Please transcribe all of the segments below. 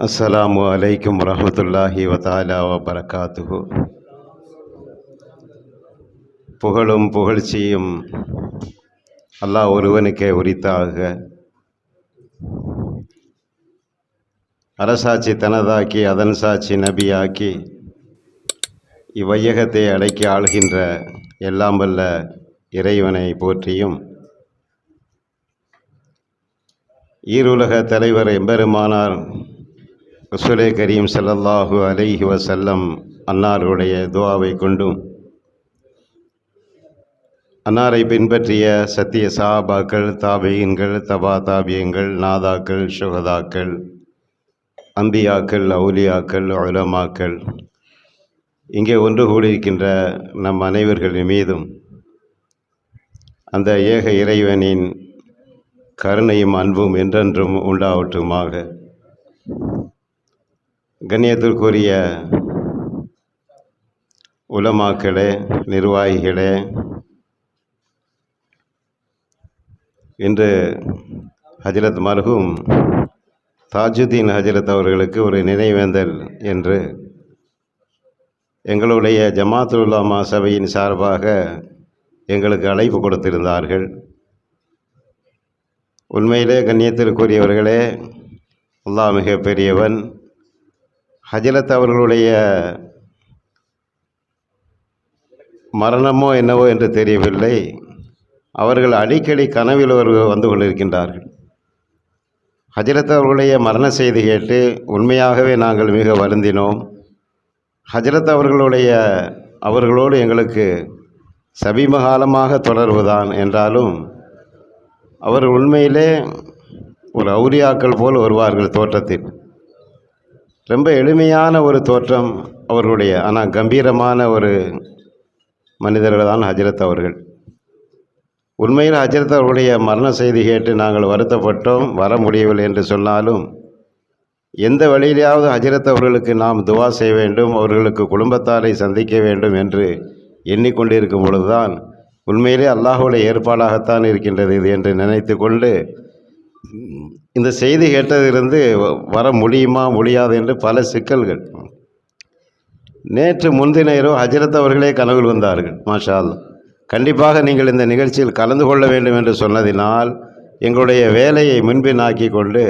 அஸ்ஸலாமு அலைக்கும் வரஹ்மத்துல்லாஹி வதாலா வபரகாத்துஹு புகழும் புகழ்ச்சியும் அல்லாஹ் ஒருவனுக்கே உரித்தாக. அரசாட்சி தனதாக்கி அதன் சாட்சி நபியாக்கி இவ்வையகத்தை அடக்கி ஆள்கின்ற எல்லாம் வல்ல இறைவனை போற்றியும் ஈருலக தலைவர் எம்பெருமானார் ரசூலே கரீம் சல்லல்லாஹு அலைஹி வசல்லம் அன்னாருடைய துவாவை கொண்டும் அன்னாரை பின்பற்றிய சத்திய சாபாக்கள் தாபியன்கள் தபா தாபியங்கள் நாதாக்கள் சுகதாக்கள் அம்பியாக்கள் அவுலியாக்கள் உலமாக்கள் இங்கே ஒன்று கூடியிருக்கின்ற நம் அனைவர்களின் மீதும் அந்த ஏக இறைவனின் கருணையும் அன்பும் என்றென்றும் உண்டாவட்டுமாக கண்ணியத்திற்குரிய உலமாக்களே நிர்வாகிகளே இன்று ஹஜரத் மருகும் தாஜுதீன் ஹஜரத் அவர்களுக்கு ஒரு நினைவேந்தல் என்று எங்களுடைய ஜமாத்துல்லாமா சபையின் சார்பாக எங்களுக்கு அழைப்பு கொடுத்திருந்தார்கள். உண்மையிலே கண்ணியத்திற்குரியவர்களே அல்லாஹ் மிகப்பெரியவன். ஹஜரத் அவர்களுடைய மரணமோ என்னவோ என்று தெரியவில்லை. அவர்கள் அடிக்கடி கனவில் அவர்கள் வந்து கொண்டிருக்கின்றார்கள். ஹஜரத் அவர்களுடைய மரண செய்தி கேட்டு உண்மையாகவே நாங்கள் மிக வருந்தினோம். ஹஜரத் அவர்களுடைய அவர்களோடு எங்களுக்கு சமீபகாலமாக தொடர்புதான் என்றாலும் அவர் உண்மையிலே ஒரு அவுரியாக்கள் போல் வருவார்கள் தோற்றத்தில். ரொம்ப எளிமையான ஒரு தோற்றம் அவர்களுடைய ஆனால் கம்பீரமான ஒரு மனிதர்கள் தான் ஹஜரத் அவர்கள். உண்மையில் ஹஜரத் அவர்களுடைய மரண செய்தி கேட்டு நாங்கள் வருத்தப்பட்டோம் வர முடியவில்லை என்று சொன்னாலும் எந்த வழியிலாவது ஹஜரத் அவர்களுக்கு நாம் துவா செய்ய வேண்டும் அவர்களுக்கு குடும்பத்தாரை சந்திக்க வேண்டும் என்று எண்ணிக்கொண்டிருக்கும் பொழுதுதான் உண்மையிலே அல்லாஹுடைய ஏற்பாடாகத்தான் இருக்கின்றது இது என்று நினைத்து கொண்டு இந்த செய்தி கேட்டதிலிருந்து வர முடியுமா முடியாது என்று பல சிக்கல்கள். நேற்று முன்தினரோ ஹஜரத் அவர்களே கனவில் வந்தார்கள் மாஷால் கண்டிப்பாக நீங்கள் இந்த நிகழ்ச்சியில் கலந்து கொள்ள வேண்டும் என்று சொன்னதினால் எங்களுடைய வேலையை முன்பினாக்கி கொண்டு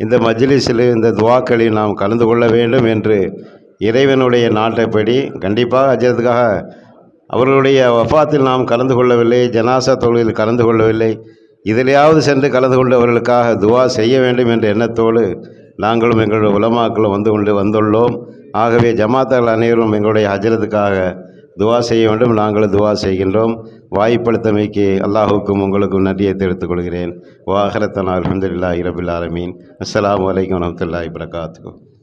இந்த மஜ்லிஸில் இந்த துவாக்களில் நாம் கலந்து கொள்ள வேண்டும் என்று இறைவனுடைய நாட்டைப்படி கண்டிப்பாக ஹஜரத்துக்காக அவர்களுடைய வஃபாத்தில் நாம் கலந்து கொள்ளவில்லை ஜனாசா தொழிலில் கலந்து கொள்ளவில்லை இதிலையாவது சென்று கலந்து கொண்டவர்களுக்காக துவா செய்ய வேண்டும் என்ற எண்ணத்தோடு நாங்களும் எங்களுடைய உலமாக்களும் வந்து கொண்டு வந்துள்ளோம். ஆகவே ஜமாத்தார்கள் அனைவரும் எங்களுடைய ஹஜரத்துக்காக துவா செய்ய வேண்டும். நாங்களும் துவா செய்கின்றோம். வாய்ப்படுத்தமைக்கு அல்லாஹுக்கும் உங்களுக்கும் நன்றியை தெரிவித்துக் கொள்கிறேன். வாஹரத்தனா அலமதுல்லாஹி ரபில் ஆலமீன். அஸ்ஸலாமு அலைக்கும் வரமத்துல்லாஹி வரகாத்துக்கும்